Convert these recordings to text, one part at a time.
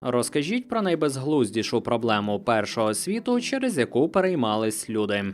Розкажіть про найбезглуздішу проблему першого світу, через яку переймались люди.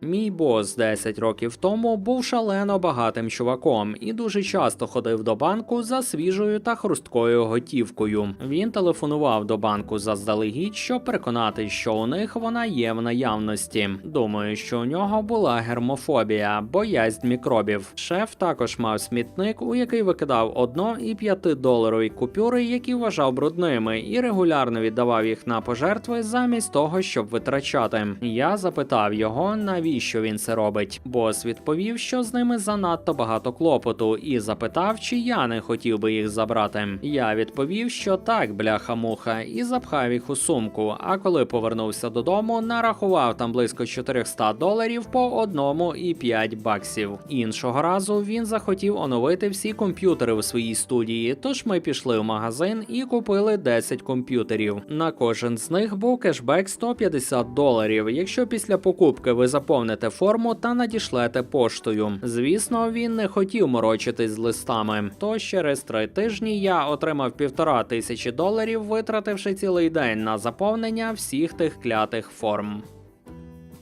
Мій бос 10 років тому був шалено багатим чуваком і дуже часто ходив до банку за свіжою та хрусткою готівкою. Він телефонував до банку заздалегідь, щоб переконати, що у них вона є в наявності. Думаю, що у нього була гермофобія, боязнь мікробів. Шеф також мав смітник, у який викидав одно і п'ятидоларові купюри, які вважав брудними, і регулярно віддавав їх на пожертви замість того, щоб витрачати. Я запитав його, навіщо він це робить. Бос відповів, що з ними занадто багато клопоту, і запитав, чи я не хотів би їх забрати. Я відповів, що так, бляха-муха, і запхав їх у сумку. А коли повернувся додому, нарахував там близько 400 доларів по одному і 5 баксів. Іншого разу він захотів оновити всі комп'ютери у своїй студії. Тож ми пішли в магазин і купили 10 комп'ютерів. На кожен з них був кешбек 150 доларів. Якщо після покупки ви заповните форму та надішлете поштою. Звісно, він не хотів морочитись з листами. Тож через три тижні я отримав півтора тисячі доларів, витративши цілий день на заповнення всіх тих клятих форм.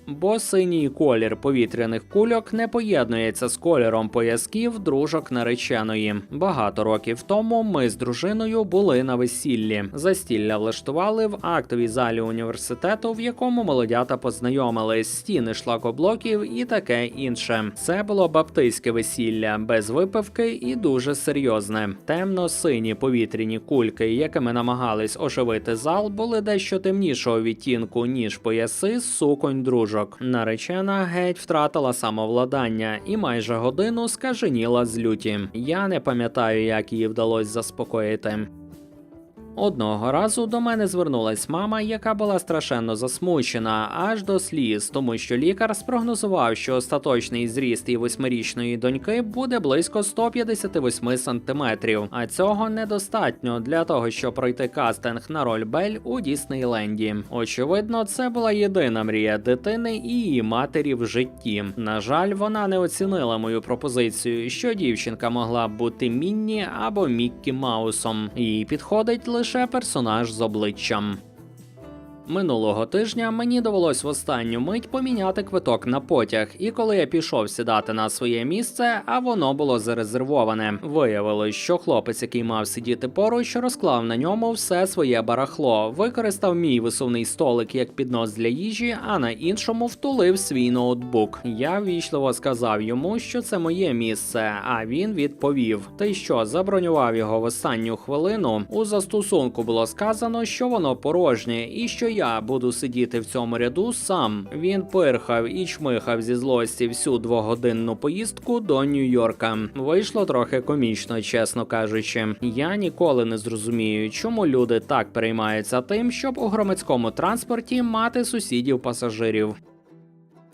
Бо синій колір повітряних кульок не поєднується з кольором поясків дружок нареченої. Багато років тому ми з дружиною були на весіллі. Застілля влаштували в актовій залі університету, в якому молодята познайомились, стіни шлакоблоків і таке інше. Це було баптистське весілля без випивки і дуже серйозне. Темно-сині повітряні кульки, якими намагались оживити зал, були дещо темнішого відтінку ніж пояси суконь дружок. Наречена геть втратила самовладання і майже годину скаженіла з люті. Я не пам'ятаю, як її вдалося заспокоїти. Одного разу до мене звернулась мама, яка була страшенно засмучена аж до сліз, тому що лікар спрогнозував, що остаточний зріст її восьмирічної доньки буде близько 158 сантиметрів. А цього недостатньо для того, щоб пройти кастинг на роль Бель у Діснейленді. Очевидно, це була єдина мрія дитини і її матері в житті. На жаль, вона не оцінила мою пропозицію, що дівчинка могла б бути Мінні або Міккі Маусом. Їй підходить лише персонаж з обличчям. Минулого тижня мені довелось в останню мить поміняти квиток на потяг, і коли я пішов сідати на своє місце, а воно було зарезервоване. Виявилось, що хлопець, який мав сидіти поруч, розклав на ньому все своє барахло, використав мій висувний столик як піднос для їжі, а на іншому втулив свій ноутбук. Я ввічливо сказав йому, що це моє місце. А він відповів: Ти що, забронював його в останню хвилину? У застосунку було сказано, що воно порожнє, і що я буду сидіти в цьому ряду сам. Він пирхав і чмихав зі злості всю двогодинну поїздку до Нью-Йорка. Вийшло трохи комічно, чесно кажучи. Я ніколи не зрозумію, чому люди так переймаються тим, щоб у громадському транспорті мати сусідів пасажирів.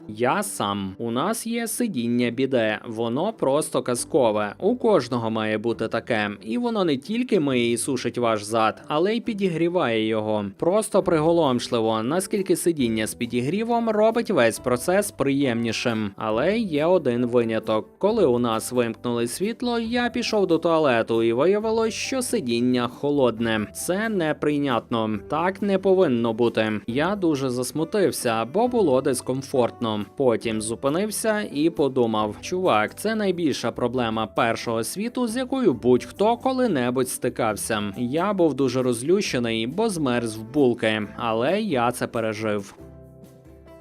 Я сам. У нас є сидіння біде, воно просто казкове. У кожного має бути таке, і воно не тільки миє і сушить ваш зад, але й підігріває його. Просто приголомшливо, наскільки сидіння з підігрівом робить весь процес приємнішим. Але є один виняток. Коли у нас вимкнули світло, я пішов до туалету і виявилось, що сидіння холодне. Це неприйнятно. Так не повинно бути. Я дуже засмутився, бо було дискомфортно. Потім зупинився і подумав: чувак, це найбільша проблема першого світу, з якою будь-хто коли-небудь стикався. Я був дуже розлющений, бо змерз в булки, але я це пережив.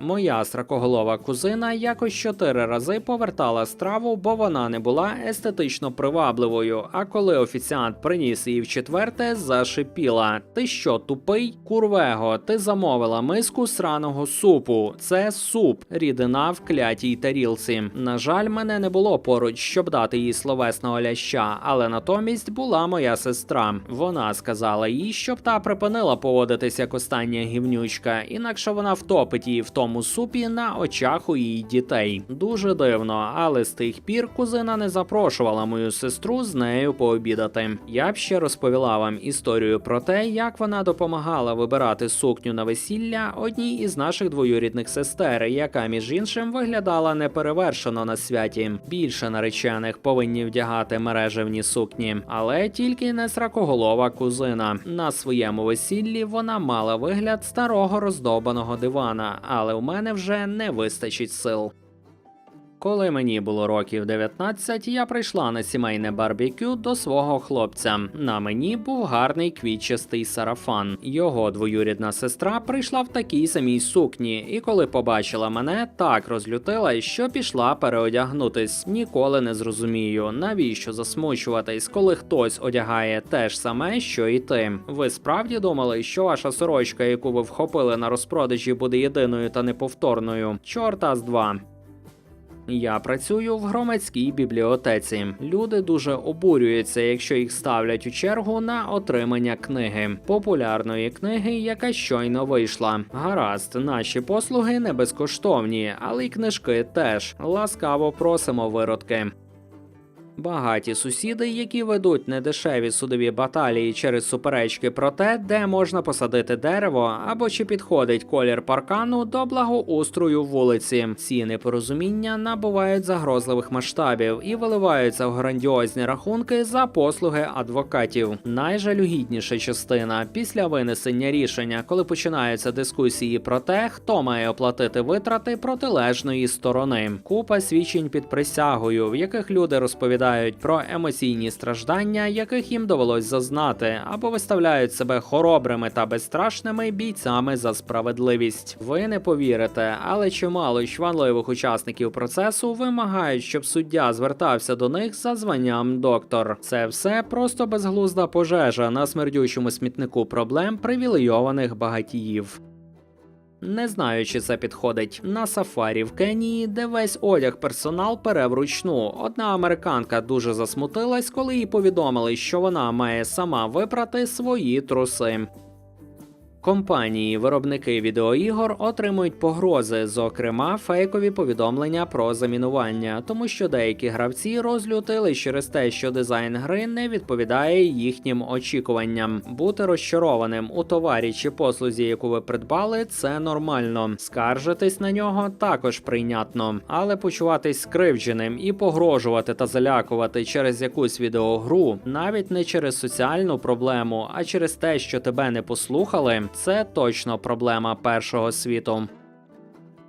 Моя сракоголова кузина якось чотири рази повертала страву, бо вона не була естетично привабливою. А коли офіціант приніс її в четверте, зашипіла: Ти що, тупий? Курвего, ти замовила миску сраного супу. Це суп, рідина в клятій тарілці. На жаль, мене не було поруч, щоб дати їй словесного ляща, але натомість була моя сестра. Вона сказала їй, щоб та припинила поводитись як остання гівнючка, інакше вона втопить її в тому цьому супі на очах у її дітей. Дуже дивно, але з тих пір кузина не запрошувала мою сестру з нею пообідати. Я б ще розповіла вам історію про те, як вона допомагала вибирати сукню на весілля одній із наших двоюрідних сестер, яка між іншим виглядала неперевершено на святі. Більше наречених повинні вдягати мережевні сукні, але тільки не сракоголова кузина. На своєму весіллі вона мала вигляд старого роздобаного дивана, але мене вже не вистачить сил. Коли мені було років 19, я прийшла на сімейне барбекю до свого хлопця. На мені був гарний квітчастий сарафан. Його двоюрідна сестра прийшла в такій самій сукні, і коли побачила мене, так розлютила, що пішла переодягнутись. Ніколи не зрозумію, навіщо засмучуватись, коли хтось одягає те ж саме, що і ти. Ви справді думали, що ваша сорочка, яку ви вхопили на розпродажі, буде єдиною та неповторною? Чорта з два. Я працюю в громадській бібліотеці. Люди дуже обурюються, якщо їх ставлять у чергу на отримання книги, популярної книги, яка щойно вийшла. Гаразд, наші послуги не безкоштовні, але й книжки теж. Ласкаво просимо виродки. Багаті сусіди, які ведуть недешеві судові баталії через суперечки про те, де можна посадити дерево, або чи підходить колір паркану до благоустрою вулиці. Ці непорозуміння набувають загрозливих масштабів і виливаються в грандіозні рахунки за послуги адвокатів. Найжалюгідніша частина після винесення рішення, коли починаються дискусії про те, хто має оплатити витрати протилежної сторони. Купа свідчень під присягою, в яких люди розповідають про емоційні страждання, яких їм довелось зазнати, або виставляють себе хоробрими та безстрашними бійцями за справедливість. Ви не повірите, але чимало чванливих учасників процесу вимагають, щоб суддя звертався до них за званням доктор. Це все просто безглузда пожежа на смердючому смітнику проблем привілейованих багатіїв. Не знаю, чи це підходить на сафарі в Кенії, де весь одяг персонал пере вручну. Одна американка дуже засмутилась, коли їй повідомили, що вона має сама випрати свої труси. Компанії, виробники відеоігор отримують погрози, зокрема фейкові повідомлення про замінування, тому що деякі гравці розлютили через те, що дизайн гри не відповідає їхнім очікуванням. Бути розчарованим у товарі чи послузі, яку ви придбали, це нормально. Скаржитись на нього також прийнятно, але почуватись скривдженим і погрожувати та залякувати через якусь відеогру, навіть не через соціальну проблему, а через те, що тебе не послухали. Це точно проблема першого світу.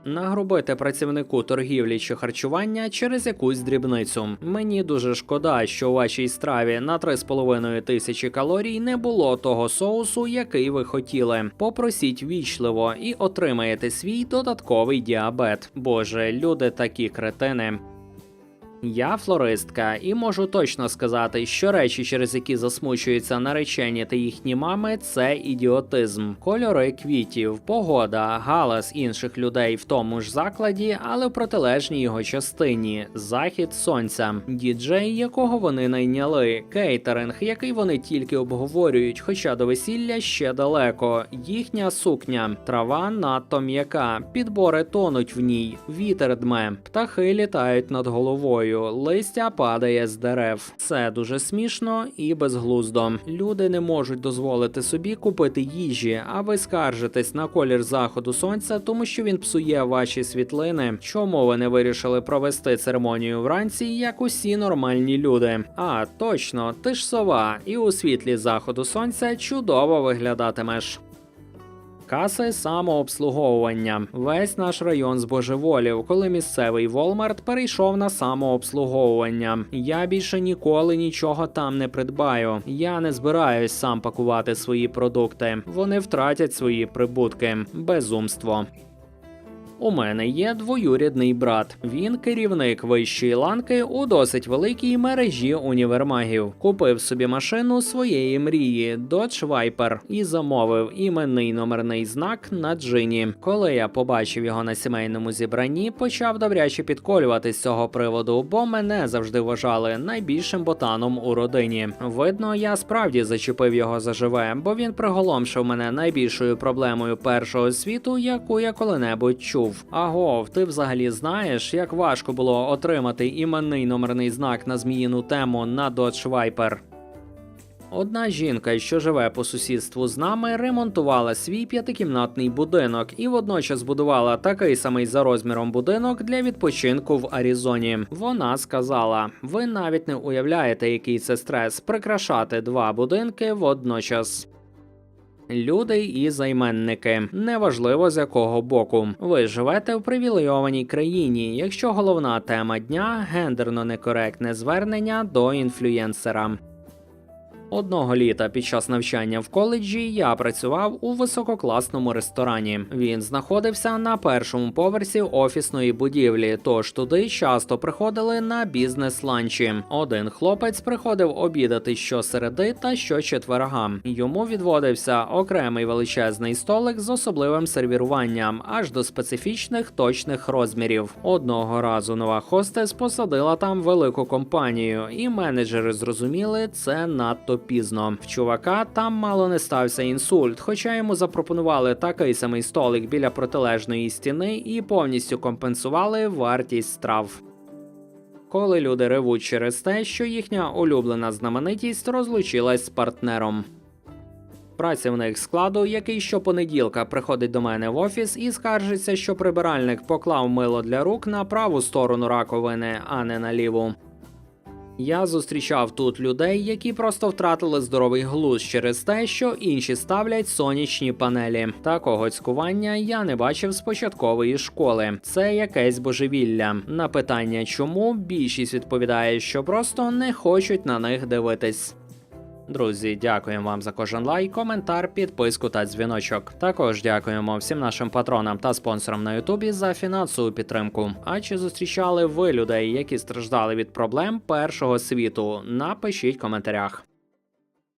Нагрубити працівнику торгівлі чи харчування через якусь дрібницю. Мені дуже шкода, що у вашій страві на 3,5 тисячі калорій не було того соусу, який ви хотіли. Попросіть вічливо і отримаєте свій додатковий діабет. Боже, люди такі кретини. Я флористка і можу точно сказати, що речі, через які засмучуються наречені та їхні мами, це ідіотизм. Кольори квітів, погода, галас інших людей в тому ж закладі, але в протилежній його частині. Захід сонця, діджей, якого вони найняли, кейтеринг, який вони тільки обговорюють, хоча до весілля ще далеко. Їхня сукня, трава надто м'яка, підбори тонуть в ній, вітер дме, птахи літають над головою листя падає з дерев. Це дуже смішно і безглуздо. Люди не можуть дозволити собі купити їжі, а ви скаржитесь на колір заходу сонця, тому що він псує ваші світлини. Чому ви не вирішили провести церемонію вранці, як усі нормальні люди? А точно, ти ж сова, і у світлі заходу сонця чудово виглядатимеш. Каси самообслуговування. Весь наш район збожеволів, коли місцевий Walmart перейшов на самообслуговування. Я більше ніколи нічого там не придбаю. Я не збираюсь сам пакувати свої продукти. Вони втратять свої прибутки. Безумство. У мене є двоюрідний брат. Він керівник вищої ланки у досить великій мережі універмагів. Купив собі машину своєї мрії Dodge Viper і замовив іменний номерний знак на джині. Коли я побачив його на сімейному зібранні, почав добряче підколювати з цього приводу, бо мене завжди вважали найбільшим ботаном у родині. Видно, я справді зачепив його заживе, бо він приголомшив мене найбільшою проблемою першого світу, яку я коли-небудь чув. Гукнув: Агов, ти взагалі знаєш, як важко було отримати іменний номерний знак на зміїну тему на Dodge Viper? Одна жінка, що живе по сусідству з нами, ремонтувала свій п'ятикімнатний будинок і водночас будувала такий самий за розміром будинок для відпочинку в Аризоні. Вона сказала: ви навіть не уявляєте, який це стрес прикрашати два будинки водночас. Люди і займенники неважливо з якого боку. Ви живете в привілейованій країні, якщо головна тема дня гендерно некоректне звернення до інфлюєнсера. Одного літа під час навчання в коледжі я працював у висококласному ресторані. Він знаходився на першому поверсі офісної будівлі, тож туди часто приходили на бізнес-ланчі. Один хлопець приходив обідати щосереди та щочетверга. Йому відводився окремий величезний столик з особливим сервіруванням, аж до специфічних точних розмірів. Одного разу нова хостес посадила там велику компанію, і менеджери зрозуміли це надто пізно. В чувака там мало не стався інсульт, хоча йому запропонували такий самий столик біля протилежної стіни і повністю компенсували вартість страв. Коли люди ревуть через те, що їхня улюблена знаменитість розлучилась з партнером. Працівник складу, який щопонеділка приходить до мене в офіс і скаржиться, що прибиральник поклав мило для рук на праву сторону раковини, а не на ліву. Я зустрічав тут людей, які просто втратили здоровий глузд через те, що інші ставлять сонячні панелі. Такого цькування я не бачив з початкової школи. Це якесь божевілля. На питання, чому більшість відповідає, що просто не хочуть на них дивитись. Друзі, дякуємо вам за кожен лайк, коментар, підписку та дзвіночок. Також дякуємо всім нашим патронам та спонсорам на Ютубі за фінансову підтримку. А чи зустрічали ви людей, які страждали від проблем першого світу? Напишіть в коментарях.